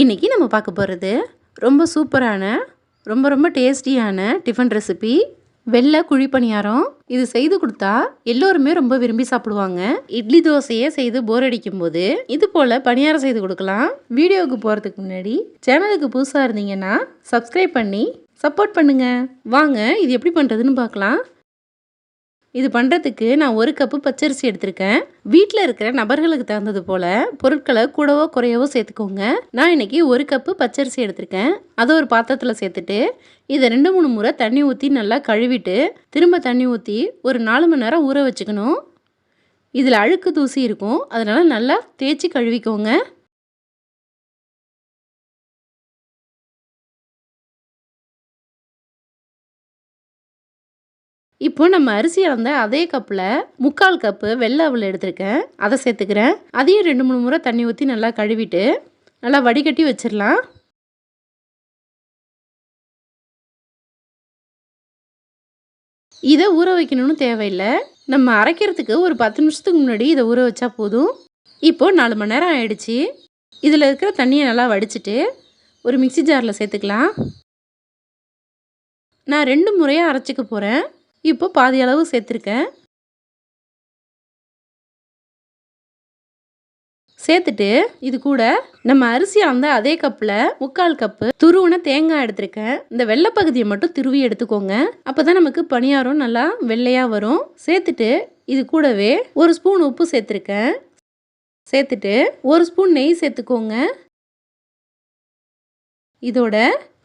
இன்றைக்கி நம்ம பார்க்க போகிறது ரொம்ப சூப்பரான ரொம்ப ரொம்ப டேஸ்டியான டிஃபன் ரெசிபி. வெள்ளை குழி பணியாரம். இது செய்து கொடுத்தா எல்லோருமே ரொம்ப விரும்பி சாப்பிடுவாங்க. இட்லி தோசையே செய்து போர் அடிக்கும் போது இது போல் பணியாரம் செய்து கொடுக்கலாம். வீடியோவுக்கு போகிறதுக்கு முன்னாடி சேனலுக்கு புதுசாக இருந்தீங்கன்னா சப்ஸ்கிரைப் பண்ணி சப்போர்ட் பண்ணுங்கள் வாங்க இது எப்படி பண்ணுறதுன்னு பார்க்கலாம். இது பண்ணுறதுக்கு நான் ஒரு கப்பு பச்சரிசி எடுத்திருக்கேன். வீட்டில் இருக்கிற நபர்களுக்கு தகுந்தது போல் பொருட்களை கூடவோ குறையவோ சேர்த்துக்கோங்க. நான் இன்றைக்கி ஒரு கப்பு பச்சரிசி எடுத்திருக்கேன். அதை ஒரு பாத்திரத்தில் சேர்த்துட்டு இதை ரெண்டு மூணு முறை தண்ணி ஊற்றி நல்லா கழுவிட்டு திரும்ப தண்ணி ஊற்றி ஒரு நாலு மணி நேரம் ஊற வச்சுக்கணும். இதில் அழுக்கு தூசி இருக்கும். அதனால் நல்லா தேய்ச்சி கழுவிக்கோங்க. இப்போ நம்ம அரிசி அளந்த அதே கப்பில் முக்கால் கப்பு வெள்ளை அவள் எடுத்திருக்கேன். அதை சேர்த்துக்கிறேன். அதையும் ரெண்டு மூணு முறை தண்ணி ஊற்றி நல்லா கழுவிட்டு நல்லா வடிகட்டி வச்சிடலாம். இதை ஊற வைக்கணும்னு தேவையில்லை. நம்ம அரைக்கிறதுக்கு ஒரு பத்து நிமிஷத்துக்கு முன்னாடி இதை ஊற வச்சா போதும். இப்போது நாலு மணி நேரம் ஆயிடுச்சு. இதில் இருக்கிற தண்ணியை நல்லா வடிச்சிட்டு ஒரு மிக்சி ஜாரில் சேர்த்துக்கலாம். நான் ரெண்டு முறையாக அரைச்சிக்க போகிறேன் இப்போ பாதி அளவு சேர்த்துருக்கேன். சேர்த்துட்டு இது கூட நம்ம அரிசி அந்த அதே கப்பில் முக்கால் கப்பு துருவுன தேங்காய் எடுத்திருக்கேன். இந்த வெள்ளை பகுதியை மட்டும் துருவி எடுத்துக்கோங்க. அப்போ தான் நமக்கு பணியாரம் நல்லா வெள்ளையாக வரும். சேர்த்துட்டு இது கூடவே ஒரு ஸ்பூன் உப்பு சேர்த்துருக்கேன். சேர்த்துட்டு ஒரு ஸ்பூன் நெய் சேர்த்துக்கோங்க. இதோட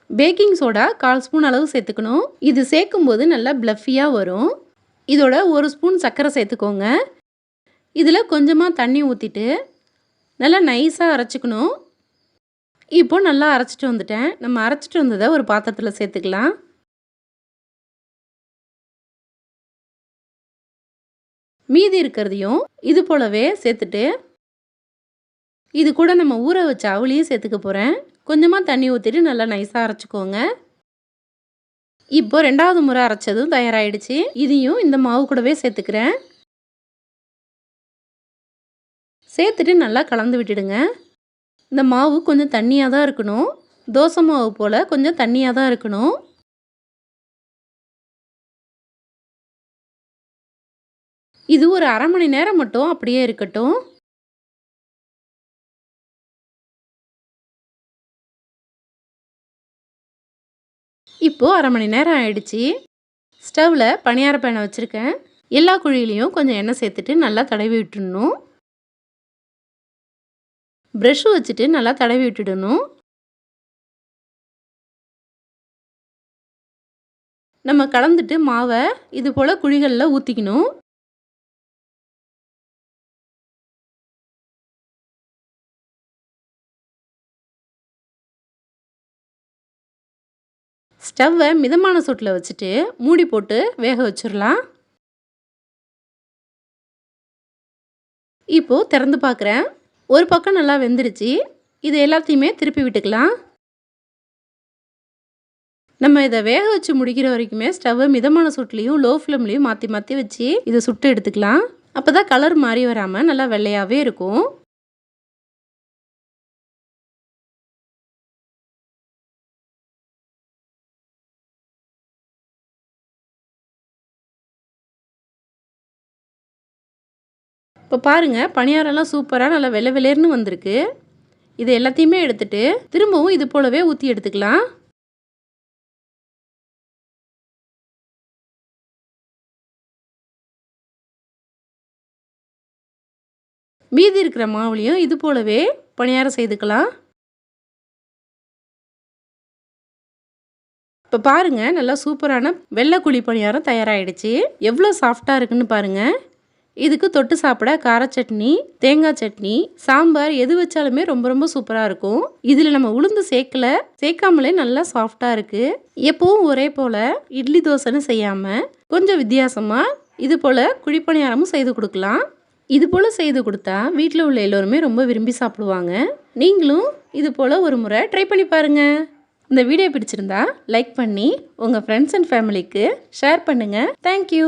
பேக்கிங் சோடா கால் ஸ்பூன் அளவு சேர்த்துக்கணும். இது சேர்க்கும் போது நல்லா ப்ளஃபியாக வரும். இதோட ஒரு ஸ்பூன் சர்க்கரை சேர்த்துக்கோங்க. இதில் கொஞ்சமாக தண்ணி ஊற்றிட்டு நல்லா நைஸாக அரைச்சிக்கணும். இப்போ நல்லா அரைச்சிட்டு வந்துட்டேன். நம்ம அரைச்சிட்டு வந்ததை ஒரு பாத்திரத்தில் சேர்த்துக்கலாம். மீதி இருக்கிறதையும் இது போலவே சேர்த்துட்டு இது கூட நம்ம ஊற வச்ச அவளியும் சேர்த்துக்க போகிறேன் கொஞ்சமாக தண்ணி ஊற்றிட்டு நல்லா நைஸாக அரைச்சிக்கோங்க. இப்போ ரெண்டாவது முறை அரைச்சதும் தயாராகிடுச்சு இதையும் இந்த மாவு கூடவே சேர்த்துக்கிறேன். சேர்த்துட்டு நல்லா கலந்து விட்டுடுங்க. இந்த மாவு கொஞ்சம் தண்ணியாக தான் இருக்கணும். தோசை மாவு போல் கொஞ்சம் தண்ணியாக தான் இருக்கணும். இது ஒரு அரை மணி நேரம் மட்டும் அப்படியே இருக்கட்டும். இப்போது அரை மணி நேரம் ஆயிடுச்சு. ஸ்டவ்வில் பணியார பேனை வச்சுருக்கேன். எல்லா குழியிலையும் கொஞ்சம் எண்ணெய் சேர்த்துட்டு நல்லா தடவி விட்டுடணும். ப்ரெஷ்ஷு வச்சுட்டு நல்லா தடவி விட்டுடணும். நம்ம கலந்துட்டு மாவை இது போல் குழிகளில் ஊற்றிக்கணும் ஸ்டவ்வை மிதமான சூட்டில் வச்சுட்டு மூடி போட்டு வேக வச்சிடலாம். இப்போது திறந்து பார்க்குறேன். ஒரு பக்கம் நல்லா வெந்துருச்சு. இது எல்லாத்தையுமே திருப்பி விட்டுக்கலாம். நம்ம இதை வேக வச்சு முடிக்கிற வரைக்குமே ஸ்டவ்வை மிதமான சூட்லேயும் லோ ஃப்ளேம்லேயும் மாற்றி மாற்றி வச்சு இதை சுட்டு எடுத்துக்கலாம். அப்போ தான் கலர் மாறி வராமல் நல்லா வெள்ளையாகவே இருக்கும். இப்போ பாருங்கள் பணியாரம்லாம் சூப்பராக நல்லா வெள்ளை வெளேர்னு வந்திருக்கு. இது எல்லாத்தையுமே எடுத்துகிட்டு திரும்பவும் இது போலவே ஊற்றி எடுத்துக்கலாம். மீதி இருக்கிற மாவுலையும் இது போலவே பணியாரம் செய்துக்கலாம். இப்போ பாருங்கள் நல்லா சூப்பரான வெள்ளை குழி பணியாரம் தயாராகிடுச்சு எவ்வளோ சாஃப்டாக இருக்குன்னு பாருங்கள் இதுக்கு தொட்டு சாப்பிட கார சட்னி தேங்காய் சட்னி சாம்பார் எது வச்சாலுமே ரொம்ப ரொம்ப சூப்பராக இருக்கும். இதில் நம்ம உளுந்து சேர்க்கல சேர்க்காமலே நல்லா சாஃப்டாக இருக்குது எப்பவும் ஒரே போல் இட்லி தோசைன்னு செய்யாமல் கொஞ்சம் வித்தியாசமாக இது போல் குழிப்பணியாரமும் செய்து கொடுக்கலாம். இது போல் செய்து கொடுத்தா வீட்டில் உள்ள எல்லோருமே ரொம்ப விரும்பி சாப்பிடுவாங்க. நீங்களும் இது போல் ஒரு முறை ட்ரை பண்ணி பாருங்கள் இந்த வீடியோ பிடிச்சிருந்தா லைக் பண்ணி உங்கள் ஃப்ரெண்ட்ஸ் அண்ட் ஃபேமிலிக்கு ஷேர் பண்ணுங்கள் தேங்க்யூ